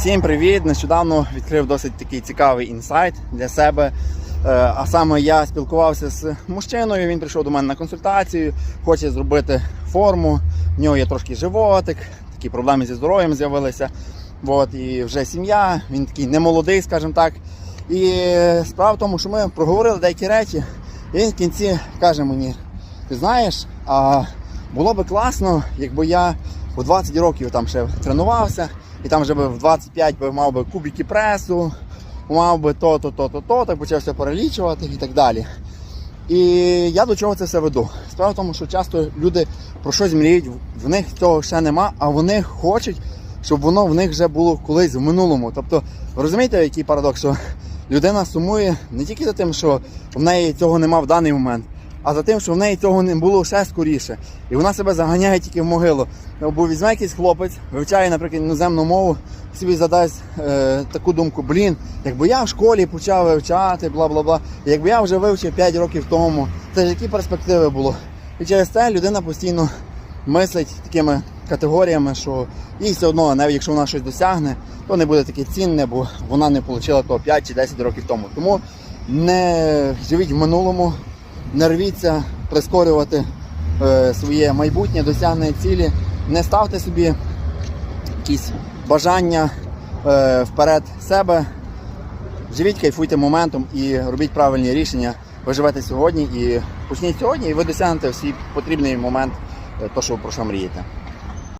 Всім привіт! Нещодавно відкрив досить такий цікавий інсайт для себе. Е, А саме я спілкувався з мужчиною. Він прийшов до мене на консультацію, хоче зробити форму. В нього є трошки животик, такі проблеми зі здоров'ям з'явилися. От, і вже сім'я, він такий немолодий, скажімо так. І справа в тому, що ми проговорили деякі речі, і в кінці каже мені: ти знаєш, а було би класно, якби я у 20 років там ще тренувався, і там вже би в 25 би мав би кубики пресу, мав би то, то, то, то, то, так почався перелічувати і так далі. І я до чого це все веду? Справа в тому, що часто люди про щось мріють, в них цього ще нема, а вони хочуть, щоб воно в них вже було колись в минулому. Тобто, розумієте, який парадокс, що людина сумує не тільки за тим, що в неї цього нема в даний момент, а за тим, що в неї цього не було ще скоріше. І вона себе заганяє тільки в могилу. Бо візьме якийсь хлопець, вивчає, наприклад, іноземну мову, собі задасть е, таку думку: блін, якби я в школі почав вивчати, бла бла бла, якби я вже вивчив 5 років тому, це ж які перспективи було. І через це людина постійно мислить такими категоріями, що їй все одно, навіть якщо вона щось досягне, то не буде таке цінне, бо вона не отримала того 5 чи 10 років тому. Тому не живіть в минулому, не рвіться прискорювати е, своє майбутнє, досягнення цілі, не ставте собі якісь бажання е, вперед себе. Живіть, кайфуйте моментом і робіть правильні рішення. Ви живете сьогодні і почніть сьогодні, і ви досягнете всі потрібний момент, е, то, що ви про що мрієте.